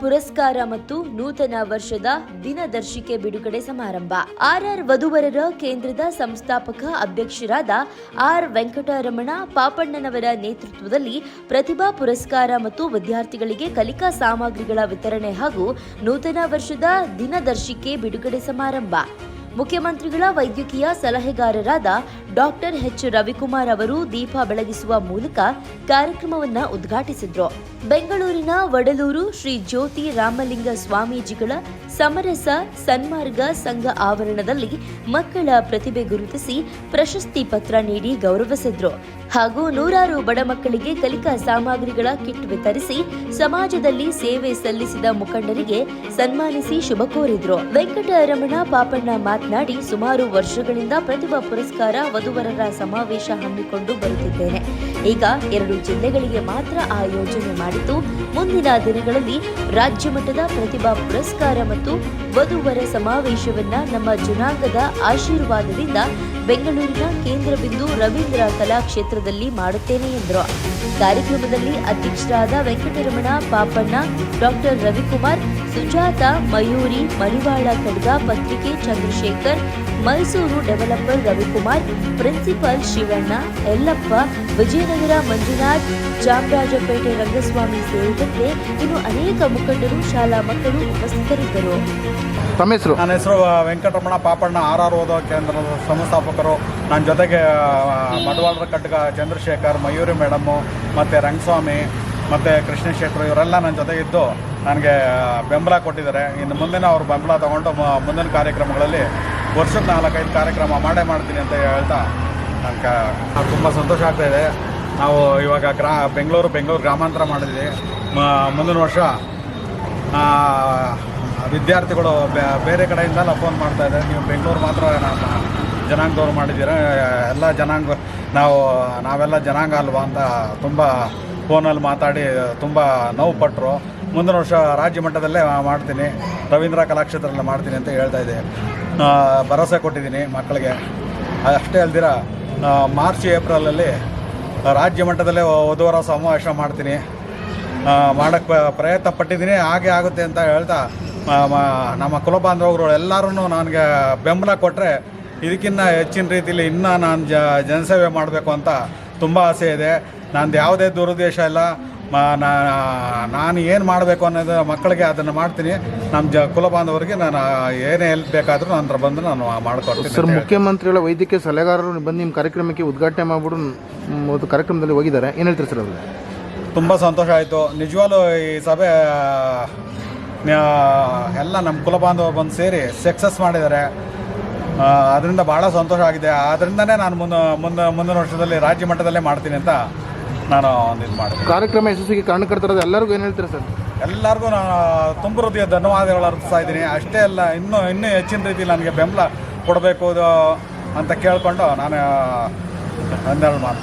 ಪುರಸ್ಕಾರ ಮತ್ತು ನೂತನ ವರ್ಷದ ದಿನದರ್ಶಿಕೆ ಬಿಡುಗಡೆ ಸಮಾರಂಭ. ಆರ್ಆರ್ ವಧುವರರ ಕೇಂದ್ರದ ಸಂಸ್ಥಾಪಕ ಅಧ್ಯಕ್ಷರಾದ ಆರ್ ವೆಂಕಟರಮಣ ಪಾಪಣ್ಣನವರ ನೇತೃತ್ವದಲ್ಲಿ ಪ್ರತಿಭಾ ಪುರಸ್ಕಾರ ಮತ್ತು ವಿದ್ಯಾರ್ಥಿಗಳಿಗೆ ಕಲಿಕಾ ಸಾಮಗ್ರಿಗಳ ವಿತರಣೆ ಹಾಗೂ ನೂತನ ವರ್ಷದ ದಿನದರ್ಶಿಕೆ ಬಿಡುಗಡೆ ಸಮಾರಂಭ. ಮುಖ್ಯಮಂತ್ರಿಗಳ ವೈದ್ಯಕೀಯ ಸಲಹೆಗಾರರಾದ ಡಾಕ್ಟರ್ ಎಚ್ ರವಿಕುಮಾರ್ ಅವರು ದೀಪ ಬೆಳಗಿಸುವ ಮೂಲಕ ಕಾರ್ಯಕ್ರಮವನ್ನ ಉದ್ಘಾಟಿಸಿದ್ರು. ಬೆಂಗಳೂರಿನ ವಡಲೂರು ಶ್ರೀ ಜ್ಯೋತಿ ರಾಮಲಿಂಗ ಸ್ವಾಮೀಜಿಗಳ ಸಮರಸ ಸನ್ಮಾರ್ಗ ಸಂಘ ಆವರಣದಲ್ಲಿ ಮಕ್ಕಳ ಪ್ರತಿಭೆ ಗುರುತಿಸಿ ಪ್ರಶಸ್ತಿ ಪತ್ರ ನೀಡಿ ಗೌರವಿಸಿದ್ರು. ಹಾಗೂ ನೂರಾರು ಬಡ ಮಕ್ಕಳಿಗೆ ಕಲಿಕಾ ಸಾಮಗ್ರಿಗಳ ಕಿಟ್ ವಿತರಿಸಿ ಸಮಾಜದಲ್ಲಿ ಸೇವೆ ಸಲ್ಲಿಸಿದ ಮುಖಂಡರಿಗೆ ಸನ್ಮಾನಿಸಿ ಶುಭ ಕೋರಿದ್ರು. ವೆಂಕಟರಮಣ ಪಾಪಣ್ಣ ಸುಮಾರು ವರ್ಷಗಳಿಂದ ಪ್ರತಿಭಾ ಪುರಸ್ಕಾರ ವಧುವರರ ಸಮಾವೇಶ ಹಮ್ಮಿಕೊಂಡು ಬರುತ್ತಿದ್ದೇನೆ. ಈಗ ಎರಡು ಜಿಲ್ಲೆಗಳಿಗೆ ಮಾತ್ರ ಆ ಯೋಜನೆ ಮಾಡಿದ್ದು, ಮುಂದಿನ ದಿನಗಳಲ್ಲಿ ರಾಜ್ಯ ಮಟ್ಟದ ಪ್ರತಿಭಾ ಪುರಸ್ಕಾರ ಮತ್ತು ವಧುವರ ಸಮಾವೇಶವನ್ನ ನಮ್ಮ ಜನಾಂಗದ ಆಶೀರ್ವಾದದಿಂದ ಬೆಂಗಳೂರಿನ ಕೇಂದ್ರ ಬಿಂದು ರವೀಂದ್ರ ಕಲಾಕ್ಷೇತ್ರದಲ್ಲಿ ಮಾಡುತ್ತೇನೆ ಎಂದರು. ಕಾರ್ಯಕ್ರಮದಲ್ಲಿ ಅಧ್ಯಕ್ಷರಾದ ವೆಂಕಟರಮಣ ಪಾಪಣ್ಣ ಡಾಕ್ಟರ್ ರವಿಕುಮಾರ್ ಸುಜಾತ ಮಯೂರಿ ಮರಿವಾಳ ಖಡ್ಗ ಪತ್ರಿಕೆ ಚಂದ್ರಶೇಖರ್ ಮೈಸೂರು ಡೆವಲಪರ್ ರವಿಕುಮಾರ್ ಪ್ರಿನ್ಸಿಪಾಲ್ ಶಿವಣ್ಣ ಯಲ್ಲಪ್ಪ ವಿಜಯನಗರ ಮಂಜುನಾಥ್ ಚಾಮರಾಜಪೇಟೆ ರಂಗಸ್ವಾಮಿ ಸೇರಿದಂತೆ ಇನ್ನು ಅನೇಕ ಮುಖಂಡರು ಶಾಲಾ ಮಕ್ಕಳು ಉಪಸ್ಥಿತರಿದ್ದರು. ನನ್ನ ಹೆಸರು ವೆಂಕಟರಮಣ ಪಾಪಣ್ಣ ಆರ್ ಆರ್ ಓದೋ ಕೇಂದ್ರದ ಸಂಸ್ಥಾಪಕರು ನನ್ನ ಜೊತೆಗೆ ಮಡವಾಳರ ಕಟ್ಟಗ ಚಂದ್ರಶೇಖರ್, ಮಯೂರಿ ಮೇಡಮು, ಮತ್ತು ರಂಗಸ್ವಾಮಿ, ಮತ್ತು ಕೃಷ್ಣ ಇವರೆಲ್ಲ ನನ್ನ ಜೊತೆ ಇದ್ದು ನನಗೆ ಬೆಂಬಲ ಕೊಟ್ಟಿದ್ದಾರೆ. ಇನ್ನು ಮುಂದಿನ ಅವ್ರ ಬೆಂಬಲ ತಗೊಂಡು ಮುಂದಿನ ಕಾರ್ಯಕ್ರಮಗಳಲ್ಲಿ ವರ್ಷದ ನಾಲ್ಕೈದು ಕಾರ್ಯಕ್ರಮ ಮಾಡೇ ಮಾಡ್ತೀನಿ ಅಂತ ಹೇಳ್ತಾ ನನಗೆ ತುಂಬ ಸಂತೋಷ ಆಗ್ತಾಯಿದೆ ನಾವು ಇವಾಗ ಗ್ರಾ, ಬೆಂಗಳೂರು ಬೆಂಗಳೂರು ಗ್ರಾಮಾಂತರ ಮಾಡಿದ್ವಿ. ಮುಂದಿನ ವರ್ಷ ವಿದ್ಯಾರ್ಥಿಗಳು ಬೇರೆ ಕಡೆಯಿಂದೆಲ್ಲ ಫೋನ್ ಮಾಡ್ತಾ ಇದ್ದಾರೆ. ನೀವು ಬೆಂಗಳೂರು ಮಾತ್ರ ಜನಾಂಗದವ್ರು ಮಾಡಿದ್ದೀರ? ಎಲ್ಲ ಜನಾಂಗ, ನಾವು, ನಾವೆಲ್ಲ ಜನಾಂಗ ಅಲ್ವಾ ಅಂತ ತುಂಬ ಫೋನಲ್ಲಿ ಮಾತಾಡಿ ತುಂಬ ನೋವು ಪಟ್ಟರು ಮುಂದಿನ ವರ್ಷ ರಾಜ್ಯ ಮಟ್ಟದಲ್ಲೇ ಮಾಡ್ತೀನಿ. ರವೀಂದ್ರ ಕಲಾಕ್ಷೇತ್ರದಲ್ಲಿ ಮಾಡ್ತೀನಿ ಅಂತ ಹೇಳ್ತಾ ಇದ್ದೆ. ಭರವಸೆ ಕೊಟ್ಟಿದ್ದೀನಿ ಮಕ್ಕಳಿಗೆ. ಅಷ್ಟೇ ಅಲ್ದಿರ ಮಾರ್ಚ್, ಏಪ್ರಿಲಲ್ಲಿ ರಾಜ್ಯ ಮಟ್ಟದಲ್ಲೇ ವಧುವರ ಸಮಾವೇಶ ಮಾಡ್ತೀನಿ. ಮಾಡೋಕ್ಕೆ ಪ್ರಯತ್ನ ಪಟ್ಟಿದ್ದೀನಿ. ಹಾಗೆ ಆಗುತ್ತೆ ಅಂತ ಹೇಳ್ತಾ ನಮ್ಮ ಕುಲಬಾಂಧವರು ಎಲ್ಲರೂ ನನಗೆ ಬೆಂಬಲ ಕೊಟ್ಟರೆ ಇದಕ್ಕಿಂತ ಹೆಚ್ಚಿನ ರೀತಿಯಲ್ಲಿ ಇನ್ನೂ ನಾನು ಜ ಜನಸೇವೆ ಮಾಡಬೇಕು ಅಂತ ತುಂಬ ಆಸೆ ಇದೆ. ನಂದು ಯಾವುದೇ ದುರುದ್ದೇಶ ಇಲ್ಲ. ಮ ನಾನು ಏನು ಮಾಡಬೇಕು ಅನ್ನೋದು ಮಕ್ಕಳಿಗೆ ಅದನ್ನು ಮಾಡ್ತೀನಿ. ನಮ್ಮ ಜ ಕುಲಬಾಂಧವರಿಗೆ ನಾನು ಏನೇ ಹೆಲ್ಪ್ ಬೇಕಾದರೂ ನನ್ನ ಬಂದು ನಾನು ಮಾಡಿಕೊಡ್ತೀನಿ ಸರ್ ಮುಖ್ಯಮಂತ್ರಿಗಳ ವೈದ್ಯಕೀಯ ಸಲಹೆಗಾರರು ಬಂದು ನಿಮ್ಮ ಕಾರ್ಯಕ್ರಮಕ್ಕೆ ಉದ್ಘಾಟನೆ ಮಾಡ್ಬಿಟ್ಟು ಒಂದು ಕಾರ್ಯಕ್ರಮದಲ್ಲಿ ಹೋಗಿದ್ದಾರೆ. ಏನು ಹೇಳ್ತೀರಿ ಸರ್ ಅವರು ತುಂಬ ಸಂತೋಷ ಆಯಿತು. ನಿಜವಾಗ್ಲೂ ಈ ಸಭೆ ಎಲ್ಲ ನಮ್ಮ ಕುಲಬಾಂಧವರು ಬಂದು ಸೇರಿ ಸಕ್ಸಸ್ ಮಾಡಿದ್ದಾರೆ. ಅದರಿಂದ ಭಾಳ ಸಂತೋಷ ಆಗಿದೆ. ಅದರಿಂದನೇ ನಾನು ಮುಂದೆ ಮುಂದೆ ಮುಂದಿನ ವರ್ಷದಲ್ಲಿ ರಾಜ್ಯ ಮಟ್ಟದಲ್ಲೇ ಮಾಡ್ತೀನಿ ಅಂತ ನಾನು ಒಂದು ಇದು ಮಾಡಿದೆ. ಕಾರ್ಯಕ್ರಮ ಯಶಸ್ವಿಗೆ ಕಾರಣಕರ್ತರಾದ ಎಲ್ಲರಿಗೂ ಏನು ಹೇಳ್ತೀರಾ ಸರ್? ಎಲ್ಲರಿಗೂ ನಾನು ತುಂಬ ಹೃದಯ ಧನ್ಯವಾದಗಳು ಅರ್ಪಿಸ್ತಾ ಇದ್ದೀನಿ ಅಷ್ಟೇ ಅಲ್ಲ ಇನ್ನೂ ಇನ್ನೂ ಹೆಚ್ಚಿನ ರೀತಿಯಲ್ಲಿ ನನಗೆ ಬೆಂಬಲ ಕೊಡಬೇಕು ಅಂತ ಕೇಳಿಕೊಂಡು ನಾನು ಒಂದೆರಡು ಮಾತು.